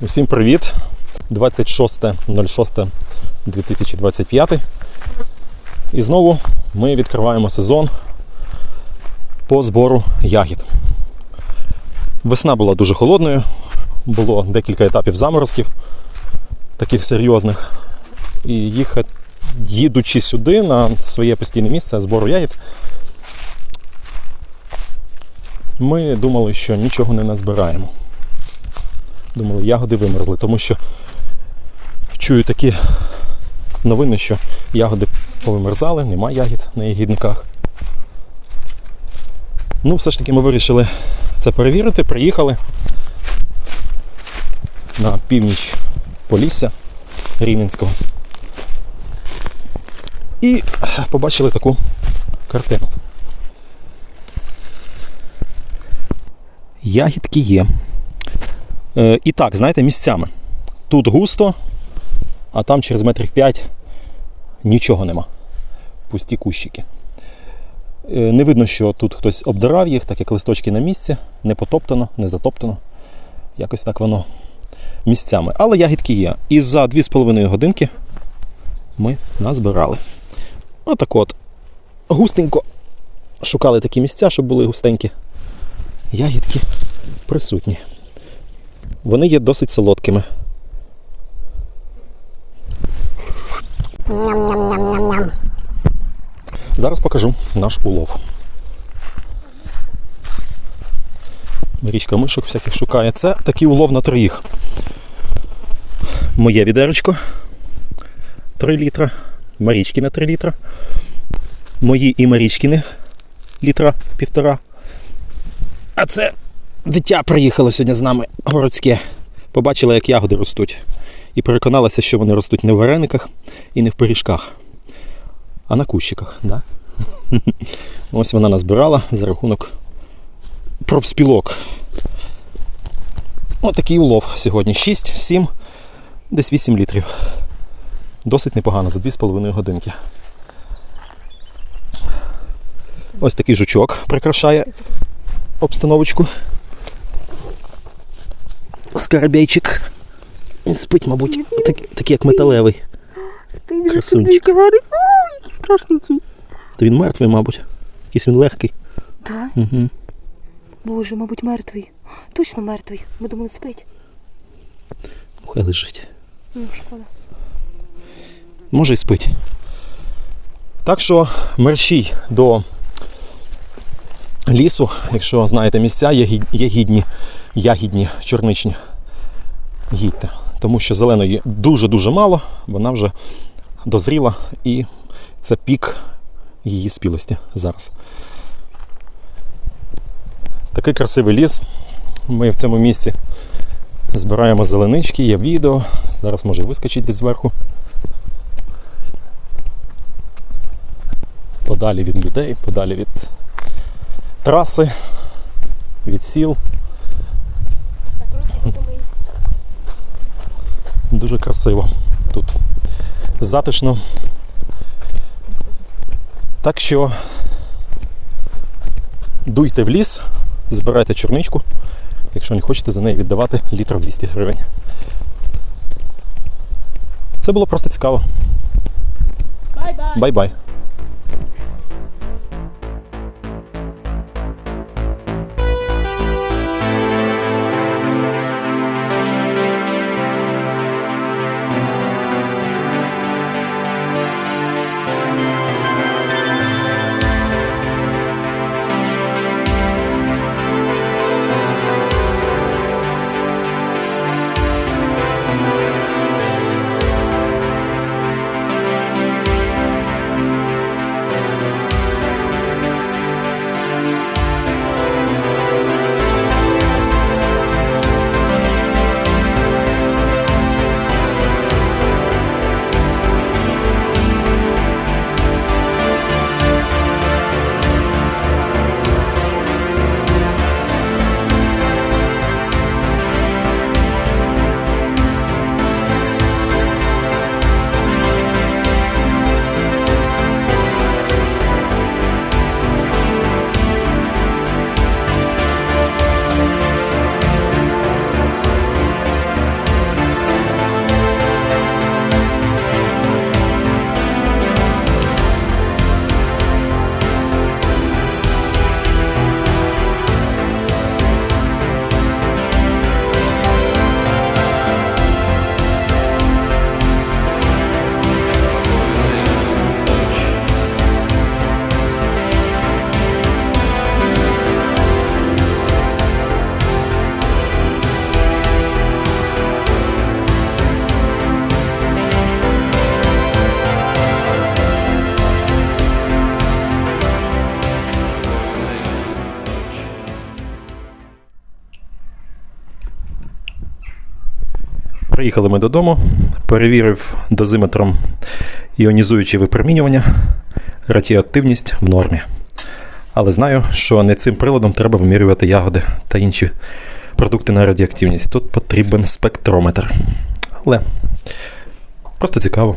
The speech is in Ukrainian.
Усім привіт! 26.06.2025. І знову ми відкриваємо сезон по збору ягід. Весна була дуже холодною, було декілька етапів заморозків, таких серйозних. І їхати, їдучи сюди на своє постійне місце збору ягід, ми думали, що нічого не назбираємо. Думали, ягоди вимерзли, тому що чую такі новини, що ягоди повимерзали, нема ягід на ягідниках. Ну, все ж таки ми вирішили це перевірити, приїхали на північ Полісся Рівненського. І побачили таку картину. Ягідки є. Е, і так, знаєте, місцями. Тут густо, а там через метрів 5 нічого нема. Пусті кущики. Е, не видно, що тут хтось обдирав їх, так як листочки на місці, не потоптано, не затоптано. Якось так воно місцями. Але ягідки є. І за 2,5 годинки ми назбирали. Отак от. Густенько шукали такі місця, щоб були густенькі. Ягідки присутні. Вони є досить солодкими. Ням-ням-ням-ням-ням. Зараз покажу наш улов. Річка мишок всяких шукає. Це такий улов на троїх. Моє відерочко 3 літра. Марічкіне 3 літра. Мої і Марічкіни літра півтора. А це дитя приїхало сьогодні з нами городське. Побачила, як ягоди ростуть. І переконалася, що вони ростуть не в варениках і не в пиріжках, а на кущиках. Да? Ось вона назбирала за рахунок профспілок. Отакий улов сьогодні. 6, 7, десь 8 літрів. Досить непогано за 2,5 годинки. Ось такий жучок прикрашає обстановочку. Скарабейчик. Він спить, мабуть, так- такий як металевий. Спить Красунчик. гарний. Ой, страшненький. То він мертвий, мабуть. Якийсь він легкий. Так? Угу. Боже, мабуть, мертвий. Точно мертвий. Ми думали, спить. Ну, Хай лежить. Ну, шкода. Може і спить. Так що мерщій до лісу, якщо знаєте місця, є гі- є гідні, ягідні, чорничні. Їдьте. Тому що зеленої дуже-дуже мало, вона вже дозріла і це пік її спілості зараз. Такий красивий ліс. Ми в цьому місці збираємо зеленички, є відео. Зараз може вискочить десь зверху. подалі від людей, подалі від траси, від сіл. Дуже красиво тут. Затишно. Так що дуйте в ліс, збирайте чорничку, якщо не хочете за неї віддавати літр 200 гривень. Це було просто цікаво. Бай-бай. Приїхали ми додому, перевірив дозиметром іонізуючі випромінювання, радіоактивність в нормі. Але знаю, що не цим приладом треба вимірювати ягоди та інші продукти на радіоактивність. Тут потрібен спектрометр. Але просто цікаво.